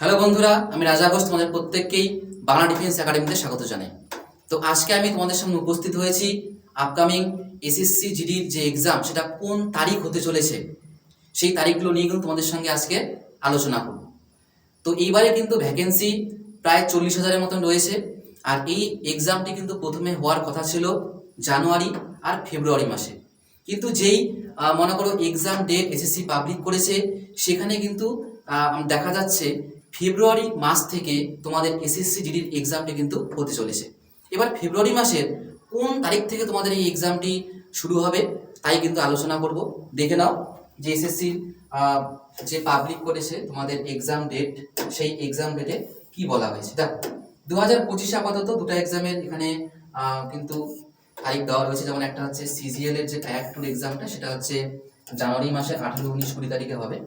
Hello বন্ধুরা, আমি রাজা ঘোষ, তোমাদের প্রত্যেককেই বাংলা ডিফেন্স একাডেমিতে স্বাগত জানাই। তো আজকে আমি তোমাদের সামনে উপস্থিত হয়েছি আপকামিং এসএসসি জিডির যে এক্সাম সেটা কোন তারিখ হতে চলেছে, সেই তারিখগুলো নিয়ে কিন্তু তোমাদের সঙ্গে আজকে আলোচনা করব। তো এইবারে কিন্তু ভ্যাকেন্সি প্রায় চল্লিশ হাজারের মতন রয়েছে, আর এই এক্সামটি কিন্তু প্রথমে হওয়ার কথা ছিল জানুয়ারি আর ফেব্রুয়ারি মাসে। কিন্তু যেই মনে করো এক্সাম ডেট এসএসসি পাবলিক করেছে, সেখানে কিন্তু দেখা যাচ্ছে ফেব্রুয়ারি মাস থেকে তোমাদের এসএসসি জিডির এক্সামটি কিন্তু হতে চলেছে। এবার ফেব্রুয়ারি মাসের কোন তারিখ থেকে তোমাদের এই এক্সামটি শুরু হবে, তাই কিন্তু আলোচনা করব। দেখে নাও যে এসএসসি যে পাবলিক করেছে তোমাদের এক্সাম ডেট সেই এক্সাম ডেটে কি বলা হয়েছে। দেখো দু হাজার পঁচিশে আপাতত দুটো এক্সামের এখানে কিন্তু তারিখ দেওয়া রয়েছে। যেমন একটা হচ্ছে সিজিএল এর যে টুর এক্সামটা সেটা হচ্ছে জানুয়ারি মাসে আঠারো উনিশ কুড়ি তারিখে হবে।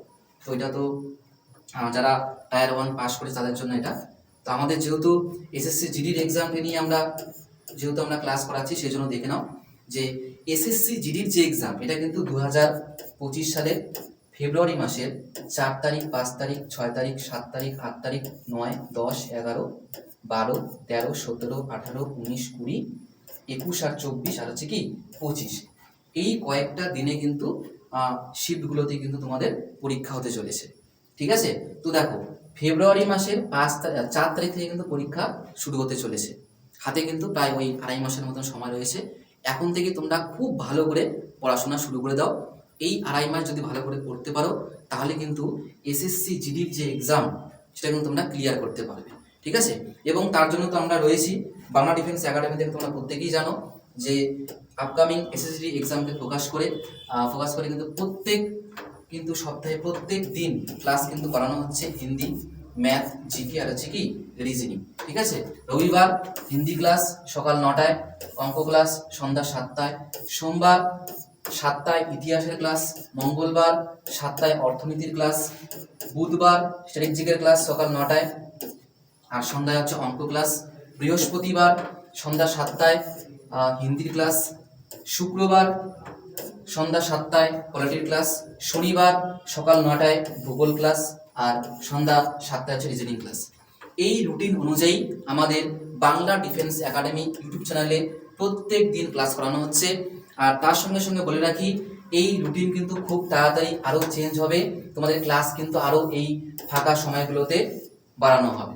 তো এটা তো যারা টায়ার ওয়ান পাস করে তাদের জন্য এটা। তো আমাদের যেহেতু এসএসসি জিডির এক্সামকে নিয়ে আমরা, যেহেতু আমরা ক্লাস করাচ্ছি সেই জন্য দেখে নাও যে এসএসসি জিডির যে এক্সাম এটা কিন্তু দু হাজার পঁচিশ সালের ফেব্রুয়ারি মাসের চার তারিখ, পাঁচ তারিখ, ছয় তারিখ, সাত তারিখ, আট তারিখ, নয়, দশ, এগারো, বারো, তেরো, সতেরো, আঠারো, উনিশ, কুড়ি, একুশ আর চব্বিশ আর হচ্ছে কি পঁচিশ। এই কয়েকটা দিনে কিন্তু শিফটগুলোতে কিন্তু তোমাদের পরীক্ষা হতে চলেছে। ঠিক আছে? তো দেখো, ফেব্রুয়ারি মাসের পাঁচ চার তারিখ থেকে কিন্তু পরীক্ষা শুরু হতে চলেছে। হাতে কিন্তু প্রায় ওই আড়াই মাসের মতন সময় রয়েছে। এখন থেকে তোমরা খুব ভালো করে পড়াশোনা শুরু করে দাও। এই আড়াই মাস যদি ভালো করে পড়তে পারো, তাহলে কিন্তু এসএসসি জিডির যে এক্সাম সেটা কিন্তু তোমরা ক্লিয়ার করতে পারবে। ঠিক আছে? এবং তার জন্য তো আমরা রয়েছি। বাংলা ডিফেন্স একাডেমি থেকে তোমরা প্রত্যেকেই জানো যে আপকামিং এসএসসি এক্সামকে ফোকাস করে ফোকাস করে কিন্তু প্রত্যেক কিন্তু সপ্তাহে প্রত্যেক দিন ক্লাস কিন্তু করানো হচ্ছে হিন্দি ম্যাথ জিকে আর হচ্ছে কি রিজনিং ঠিক আছে? রবিবার হিন্দি ক্লাস সকাল নটায়, অঙ্ক ক্লাস সন্ধ্যা সাতটায়, সোমবার সাতটায় ইতিহাসের ক্লাস মঙ্গলবার সাতটায় অর্থনীতির ক্লাস বুধবার স্ট্র্যাটেজিকের ক্লাস সকাল নটায়, আর সন্ধ্যায় হচ্ছে অঙ্ক ক্লাস বৃহস্পতিবার সন্ধ্যা সাতটায় হিন্দির ক্লাস শুক্রবার সন্ধ্যা সাতটায় পলিটির ক্লাস, শনিবার সকাল নটায় ভূগোল ক্লাস আর সন্ধ্যা সাতটায় হচ্ছে রিজনিং ক্লাস এই রুটিন অনুযায়ী আমাদের বাংলা ডিফেন্স একাডেমি ইউটিউব চ্যানেলে প্রত্যেক দিন ক্লাস করানো হচ্ছে। আর তার সঙ্গে সঙ্গে বলে রাখি, এই রুটিন কিন্তু খুব তাড়াতাড়ি আরও চেঞ্জ হবে। তোমাদের ক্লাস কিন্তু আরও এই ফাঁকা সময়গুলোতে বাড়ানো হবে।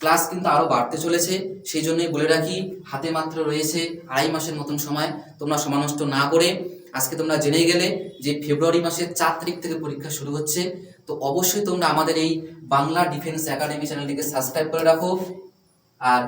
ক্লাস কিন্তু আরও বাড়তে চলেছে। সেই জন্যই বলে রাখি, হাতে মাত্র রয়েছে আড়াই মাসের মতন সময়। তোমরা সময় নষ্ট না করে আজকে তোমরা জেনেই গেলে যে ফেব্রুয়ারি মাসের চার তারিখ থেকে পরীক্ষা শুরু হচ্ছে। তো অবশ্যই তোমরা আমাদের এই বাংলা ডিফেন্স একাডেমি চ্যানেলটিকে সাবস্ক্রাইব করে রাখো। আর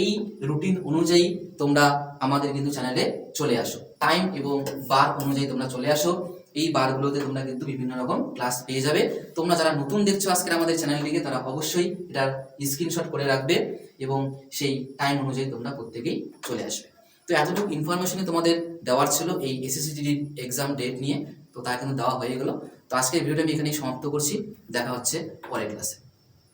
এই রুটিন অনুযায়ী তোমরা আমাদের কিন্তু চ্যানেলে চলে আসো। টাইম এবং বার অনুযায়ী তোমরা চলে আসো। এই বারগুলোতে তোমরা কিন্তু বিভিন্ন রকম ক্লাস পেয়ে যাবে। তোমরা যারা নতুন দেখছ আজকের আমাদের চ্যানেলটিকে, তারা অবশ্যই এটার স্ক্রিনশট করে রাখবে এবং সেই টাইম অনুযায়ী তোমরা প্রত্যেকেই চলে আসবে। তো এতটুকু ইনফরমেশনই তোমাদের দেওয়ার ছিল এই এসএসসি এক্সাম ডেট নিয়ে। তো তা কিন্তু দেওয়া হয়ে গেলো। তো আজকের ভিডিওটা আমি এখানেই সমাপ্ত করছি। দেখা হচ্ছে পরের ক্লাসে